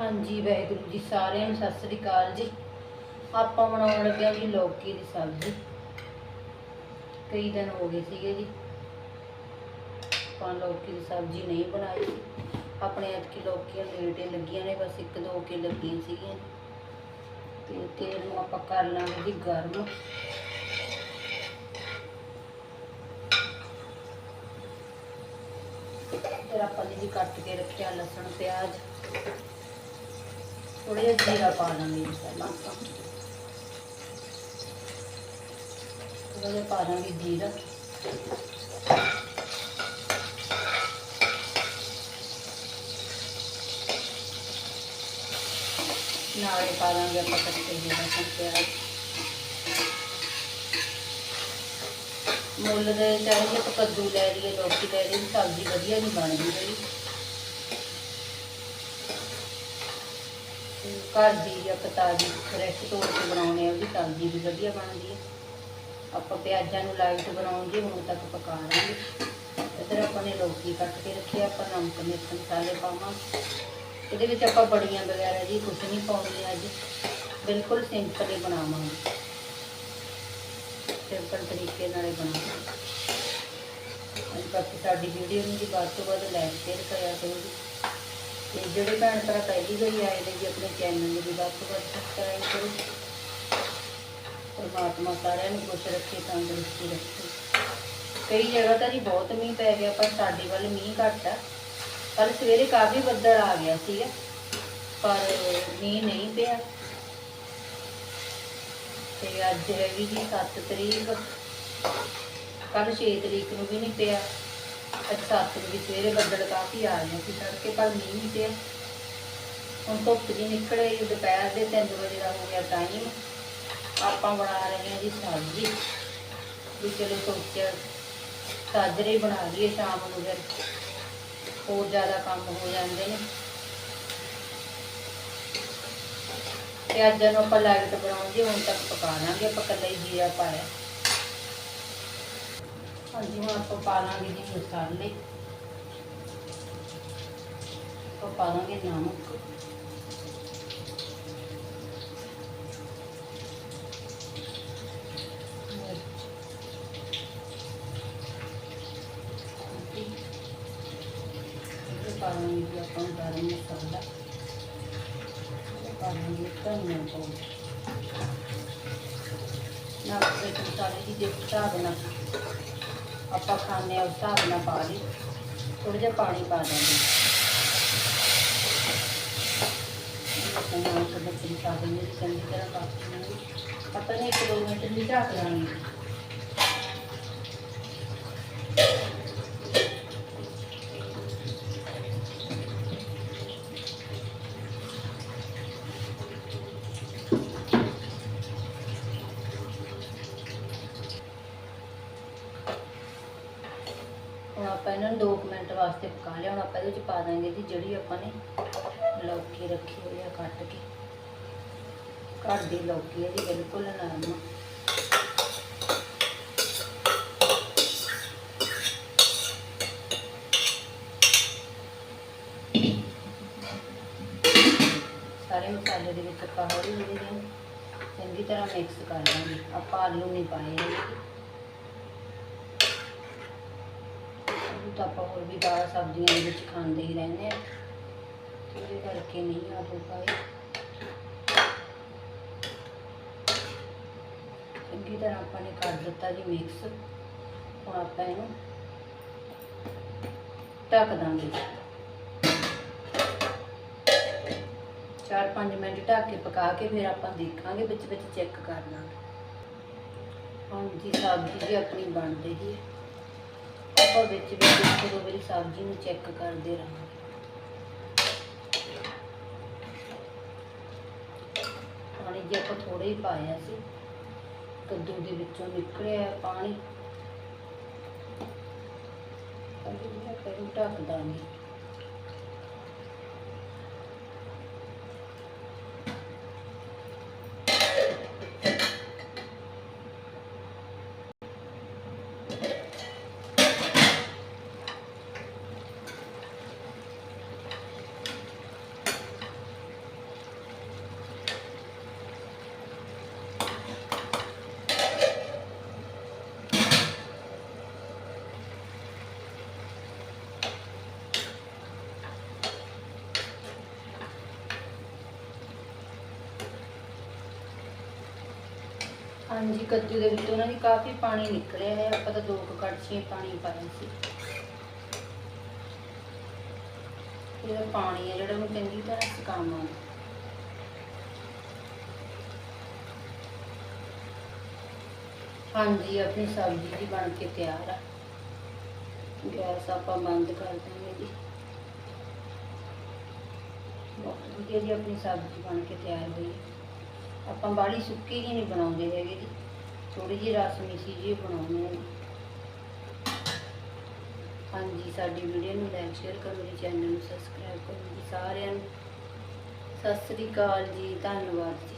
ਹਾਂਜੀ, ਵਾਹਿਗੁਰੂ ਜੀ, ਸਾਰਿਆਂ ਨੂੰ ਸਤਿ ਸ੍ਰੀ ਅਕਾਲ ਜੀ। ਆਪਾਂ ਬਣਾਉਣ ਲੱਗਿਆ ਜੀ ਲੌਕੀ ਦੀ ਸਬਜ਼ੀ। ਕਈ ਦਿਨ ਹੋ ਗਏ ਸੀਗੇ ਜੀ। ਆਪਾਂ ਲੌਕੀ ਦੀ ਸਬਜ਼ੀ ਨਹੀਂ ਬਣਾਈ ਸੀ। ਆਪਣੇ ਐਤਕੀ ਲੌਕੀਆਂ ਲੇਟੇ ਲੱਗੀਆਂ ਨੇ, ਬਸ ਇੱਕ ਦੋ ਕੇ ਲੱਗੀਆਂ ਸੀਗੀਆਂ। ਤੇ ਤੇਲ ਨੂੰ ਆਪਾਂ ਕਰ ਲਾਂਗੇ ਜੀ ਗਰਮ। ਫਿਰ ਆਪਾਂ ਨੇ ਜੀ ਕੱਟ ਕੇ ਰੱਖਿਆ ਲਸਣ, ਪਿਆਜ਼। ਥੋੜਾ ਜਿਹਾ ਜੀਰਾ ਪਾ ਦਾਂਗੇ ਜੀ ਪਹਿਲਾਂ ਆਪਾਂ। ਥੋੜਾ ਜਿਹਾ ਪਾ ਦਾਂਗੇ ਜੀਰਾ। ਨਾਲੇ ਪਾ ਦਾਂਗੇ ਆਪਾਂ ਕੱਟੇ ਹੋਏ ਲਸਣ ਪਿਆਜ਼। ਮੁੱਲ ਦੇ ਚਾਹੇ ਜੇ ਕੱਦੂ ਲੈ ਲਈਏ ਲੋਕੀ ਲੈ ਲਈਏ, ਸਬਜ਼ੀ ਵਧੀਆ ਨਹੀਂ ਬਣਦੀ ਹੈਗੀ। ਘਰ ਦੀ ਜਾਂ ਤਾਜ਼ੀ ਫਰੈਸ਼ ਤੋੜ ਕੇ ਬਣਾਉਣੇ ਆ, ਉਹਦੀ ਸਬਜ਼ੀ ਵੀ ਵਧੀਆ ਬਣਦੀ ਹੈ ਆਪਾਂ ਪਿਆਜ਼ਾਂ ਨੂੰ ਲਾਈਟ ਬਣਾਉਂਗੇ ਹੁਣ ਤੱਕ ਪਕਾ ਲਾਂਗੇ। ਇੱਧਰ ਆਪਾਂ ਨੇ ਲੌਕੀ ਕੱਟ ਕੇ ਰੱਖਿਆ, ਆਪਾਂ ਨਮਕ, ਮਿਰਚ, ਮਸਾਲੇ ਪਾਵਾਂਗੇ। ਇਹਦੇ ਵਿੱਚ ਆਪਾਂ ਬੜੀਆਂ ਵਗੈਰਾ ਜੀ ਕੁਝ ਨਹੀਂ ਪਾਉਣੀ ਅੱਜ। ਬਿਲਕੁਲ ਸਿੰਪਲ ਹੀ ਬਣਾਵਾਂਗੇ। ਸਿੰਪਲ ਤਰੀਕੇ ਨਾਲ ਹੀ ਬਣਾਵਾਂਗੇ। ਅੱਜ ਬਾਕੀ ਸਾਡੀ ਵੀਡੀਓ ਨੂੰ ਜੀ ਵੱਧ ਤੋਂ ਵੱਧ ਲਾਈਕ ਸ਼ੇਅਰ ਕਰਿਆ ਕਰੋ ਜੀ। ਤੇ ਜਿਹੜੇ ਭੈਣ ਭਰਾ ਪਹਿਲੀ ਵਾਰੀ ਆਏ ਨੇ ਜੀ ਆਪਣੇ ਚੈਨਲ ਨੂੰ ਵੀ ਵੱਧ ਤੋਂ ਵੱਧ ਸਬਸਕ੍ਰਾਈਬ ਕਰੋ। ਪਰਮਾਤਮਾ ਸਾਰਿਆਂ ਨੂੰ ਖੁਸ਼ ਰੱਖੇ, ਤੰਦਰੁਸਤੀ ਰੱਖੇ। ਕਈ ਜਗ੍ਹਾ ਤਾਂ ਜੀ ਬਹੁਤ ਮੀਂਹ ਪੈ ਗਿਆ, ਪਰ ਸਾਡੇ ਵੱਲ ਮੀਂਹ ਘੱਟ ਆ। ਪਰ ਸਵੇਰੇ ਕਾਫੀ ਬੱਦਲ ਆ ਗਿਆ ਸੀਗਾ, ਪਰ ਮੀਂਹ ਨਹੀਂ ਪਿਆ। ਤੇ ਅੱਜ ਹੈਗੀ ਜੀ 7 ਤਰੀਕ। ਕੱਲ 6 ਤਰੀਕ ਨੂੰ ਵੀ ਨਹੀਂ ਪਿਆ। ਅੱਜ 7 ਵੀ ਸਵੇਰੇ ਬੱਦਲ ਕਾਫੀ ਆ ਗਏ ਸੀ ਤੜਕੇ, ਪਰ ਮੀਂਹ ਨਹੀਂ ਪਿਆ। ਹੁਣ ਧੁੱਪ ਜੀ ਨਿਕਲੇ ਦੁਪਹਿਰ ਦੇ 3 ਵਜੇ ਦਾ ਹੋ ਗਿਆ ਟਾਈਮ ਆਪਾਂ ਬਣਾ ਰਹੇ ਹਾਂ ਜੀ ਸਬਜ਼ੀ। ਵੀ ਚਲੋ ਸੋਚਿਆ, ਸਾਜਰੇ ਬਣਾ ਲਈਏ ਸ਼ਾਮ ਨੂੰ ਫਿਰ। ਹੋਰ ਜ਼ਿਆਦਾ ਕੰਮ ਹੋ ਜਾਂਦੇ ਨੇ। ਪਿਆਜ਼ਾਂ ਨੂੰ ਆਪਾਂ ਲਾਈਟ ਬਣਾਉਂਗੇ ਹੁਣ ਤੱਕ ਪਕਾ ਲਾਂਗੇ, ਆਪਾਂ ਕੱਲਾ ਜੀਰਾ ਪਾਇਆ। ਹਾਂਜੀ, ਹੁਣ ਆਪਾਂ ਪਾ ਲਾਂਗੇ ਜੀ ਮਸਾਲੇ। ਆਪਾਂ ਪਾ ਲਾਂਗੇ ਨਮਕ। ਮਿਰਚ। ਜੀ ਆਪਾਂ ਗਰਮ ਮਸਾਲਾ। ਇਹ ਧਨੀਆ ਪਾਊਡਰ। ਨਾ ਆਪਣੇ ਮਸਾਲੇ ਦੀ ਦੇਖ ਹਿਸਾਬ ਆਪਾਂ ਖਾਣੇ ਆ ਉਸ ਹਿਸਾਬ ਨਾਲ ਪਾ ਲਈ। ਥੋੜਾ ਜਿਹਾ ਪਾਣੀ ਪਾ ਦਾਂਗੇ ਆਪਾਂ ਨਾਲ ਕਦੇ ਮਸਾਲੇ ਨੂੰ ਚੰਗੀ ਤਰ੍ਹਾਂ ਪਾ ਦੇਵਾਂਗੇ ਆਪਾਂ ਨੇ ਇੱਕ ਦੋ ਮਿੰਟ ਲਈ ਢੱਕ ਲਾਂਗੇ ਹੁਣ ਆਪਾਂ ਇਹਨਾਂ ਨੂੰ 2 ਮਿੰਟ ਵਾਸਤੇ ਪਕਾ ਲਿਆ, ਹੁਣ ਆਪਾਂ ਇਹਦੇ ਵਿੱਚ ਪਾ ਦਾਂਗੇ ਜੀ, ਜਿਹੜੀ ਆਪਾਂ ਨੇ ਲੌਕੀ ਰੱਖੀ ਹੋਈ ਆ ਕੱਟ ਕੇ। ਘਰ ਦੀ ਲੌਕੀ ਹੈ ਜੀ, ਬਿਲਕੁਲ ਨਰਮ ਸਾਰੇ ਮਸਾਲੇ ਦੇ ਵਿੱਚ ਆਪਾਂ ਹੌਲੀ ਹੌਲੀ ਚੰਗੀ ਤਰ੍ਹਾਂ ਮਿਕਸ ਕਰ ਲਾਂਗੇ। ਆਪਾਂ ਆਲੂ ਨਹੀਂ ਪਾਏ ਹੈਗੇ ਆਲੂ ਤਾਂ ਆਪਾਂ ਹੋਰ ਵੀ ਦਾਲ, ਸਬਜ਼ੀਆਂ ਦੇ ਵਿੱਚ ਖਾਂਦੇ ਹੀ ਰਹਿੰਦੇ ਆ। ਇਹਦੇ ਕਰਕੇ ਨਹੀਂ ਆਲੂ ਪਾਏ ਚੰਗੀ ਤਰ੍ਹਾਂ ਆਪਾਂ ਨੇ ਕਰ ਦਿੱਤਾ ਜੀ ਮਿਕਸ ਹੁਣ ਆਪਾਂ ਇਹਨੂੰ ਢੱਕ ਦਾਂਗੇ। 4-5 ਮਿੰਟ ਢੱਕ ਕੇ ਪਕਾ ਕੇ ਫਿਰ ਆਪਾਂ ਦੇਖਾਂਗੇ ਵਿੱਚ ਵਿੱਚ ਚੈੱਕ ਕਰ ਲਾਂਗੇ। ਹੁਣ ਜੀ ਸਬਜ਼ੀ ਜੀ ਆਪਣੀ ਬਣ ਰਹੀ ਹੈ। ਆਪਾਂ ਵਿੱਚ ਵਿੱਚ ਇੱਕ ਦੋ ਵਾਰੀ ਸਬਜ਼ੀ ਨੂੰ ਚੈੱਕ ਕਰਦੇ ਰਹਾਂਗੇ। ਪਾਣੀ ਜੀ ਆਪਾਂ ਥੋੜਾ ਹੀ ਪਾਇਆ ਸੀ, ਕੱਦੂ ਦੇ ਵਿੱਚੋਂ ਨਿਕਲਿਆ ਪਾਣੀ। ਕੱਦੂ ਨੂੰ ਆਪਾਂ ਢੱਕ ਦਾਂਗੇ। ਹਾਂਜੀ, ਕੱਦੂ ਦੇ ਵਿੱਚ ਉਹਨਾਂ ਦੀ ਕਾਫੀ ਪਾਣੀ ਨਿਕਲਿਆ ਹੈ। ਆਪਾਂ ਤਾਂ ਦੋ ਕੁ ਕੜਛੀਆਂ ਪਾਣੀ ਪਾਇਆ ਸੀ। ਇਹਦਾ ਪਾਣੀ ਹੈ ਜਿਹੜਾ ਉਹਨੂੰ ਚੰਗੀ ਤਰ੍ਹਾਂ ਸੁਕਾਉਣਾ ਹਾਂਜੀ, ਆਪਣੀ ਸਬਜ਼ੀ ਜੀ ਬਣ ਕੇ ਤਿਆਰ ਆ। ਗੈਸ ਆਪਾਂ ਬੰਦ ਕਰ ਦਾਂਗੇ ਜੀ। ਬਹੁਤ ਵਧੀਆ ਜੀ ਆਪਣੀ ਸਬਜ਼ੀ ਬਣ ਕੇ ਤਿਆਰ ਹੋਈ। ਆਪਾਂ ਬਾੜੀ ਸੁੱਕੀ ਜੀ ਨਹੀਂ ਬਣਾਉਂਦੇ ਹੈਗੇ ਜੀ। ਥੋੜੀ ਜਿਹੀ ਰਸ ਮਿੱਸੀ ਜੀ ਬਣਾਉਂਦੇ ਹਾਂ। ਜੀ। ਹਾਂਜੀ, ਸਾਡੀ ਵੀਡੀਓ ਨੂੰ ਲਾਈਕ ਸ਼ੇਅਰ ਕਰੋ ਜੀ ਚੈਨਲ ਨੂੰ ਸਬਸਕ੍ਰਾਈਬ ਕਰੋ ਜੀ ਸਾਰਿਆਂ ਨੂੰ। ਸਤਿ ਸ੍ਰੀ ਅਕਾਲ ਜੀ, ਧੰਨਵਾਦ ਜੀ।